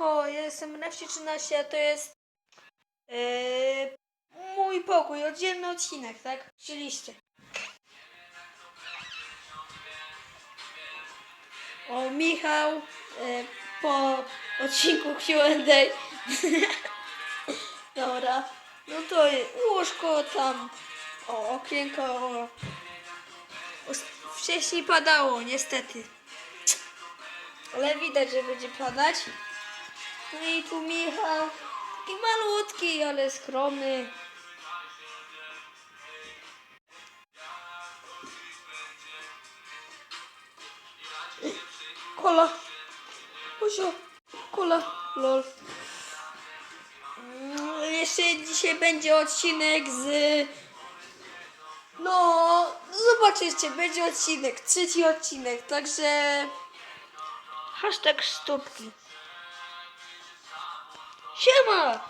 Siemanko, jestem Nefci13, a to jest yy, mój pokój, oddzielny odcinek, tak? Oczywiście. O, Michał yy, po odcinku Q&A. Dobra, no to je- łóżko tam, o, okienko, o. Wcześniej padało, niestety. Ale widać, że będzie padać. No i tu Michał. Taki malutki, ale skromny. Kola. Ozio. Kola. Lol. Mm, Jeszcze dzisiaj będzie odcinek z... No, zobaczycie, będzie odcinek, trzeci odcinek, także... Hashtag stópki. Chama!